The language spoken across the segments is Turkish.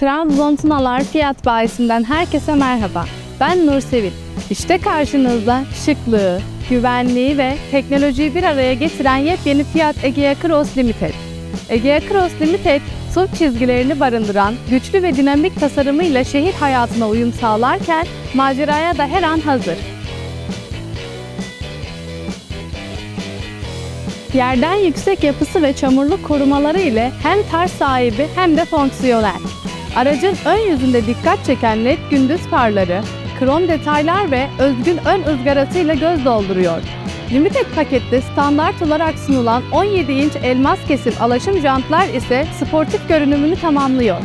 Trabzon Tunalar Fiyat Bayisi'nden herkese merhaba. Ben Nur Sevil. İşte karşınızda şıklığı, güvenliği ve teknolojiyi bir araya getiren yepyeni Fiat Egea Cross Limited. Egea Cross Limited, SUV çizgilerini barındıran güçlü ve dinamik tasarımıyla şehir hayatına uyum sağlarken maceraya da her an hazır. Yerden yüksek yapısı ve çamurluk korumaları ile hem tarz sahibi hem de fonksiyonel. Aracın ön yüzünde dikkat çeken led gündüz farları, krom detaylar ve özgün ön ızgarasıyla göz dolduruyor. Limited pakette standart olarak sunulan 17 inç elmas kesim alaşım jantlar ise sportif görünümünü tamamlıyor.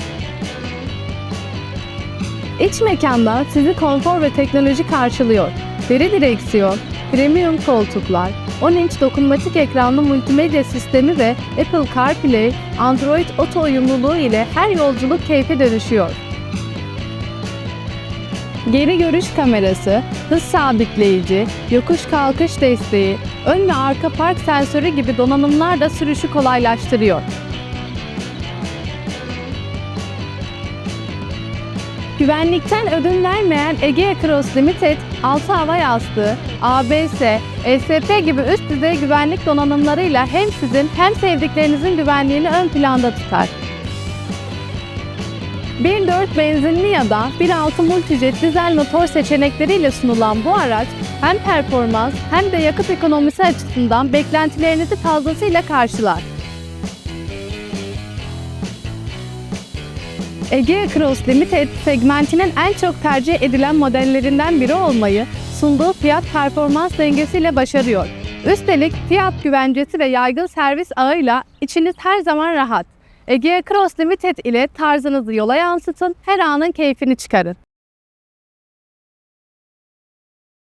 İç mekanda sizi konfor ve teknoloji karşılıyor. Deri direksiyon, premium koltuklar, 10 inç dokunmatik ekranlı multimedya sistemi ve Apple CarPlay, Android Auto uyumluluğu ile her yolculuk keyfe dönüşüyor. Geri görüş kamerası, hız sabitleyici, yokuş kalkış desteği, ön ve arka park sensörü gibi donanımlar da sürüşü kolaylaştırıyor. Güvenlikten ödün vermeyen Egea Cross Limited, altı hava yastığı, ABS, ESP gibi üst düzey güvenlik donanımlarıyla hem sizin hem sevdiklerinizin güvenliğini ön planda tutar. 1.4 benzinli ya da 1.6 multijet dizel motor seçenekleriyle sunulan bu araç hem performans hem de yakıt ekonomisi açısından beklentilerinizi fazlasıyla karşılar. Egea Cross Limited segmentinin en çok tercih edilen modellerinden biri olmayı sunduğu fiyat performans dengesiyle başarıyor. Üstelik fiyat güvencesi ve yaygın servis ağıyla içiniz her zaman rahat. Egea Cross Limited ile tarzınızı yola yansıtın, her anın keyfini çıkarın.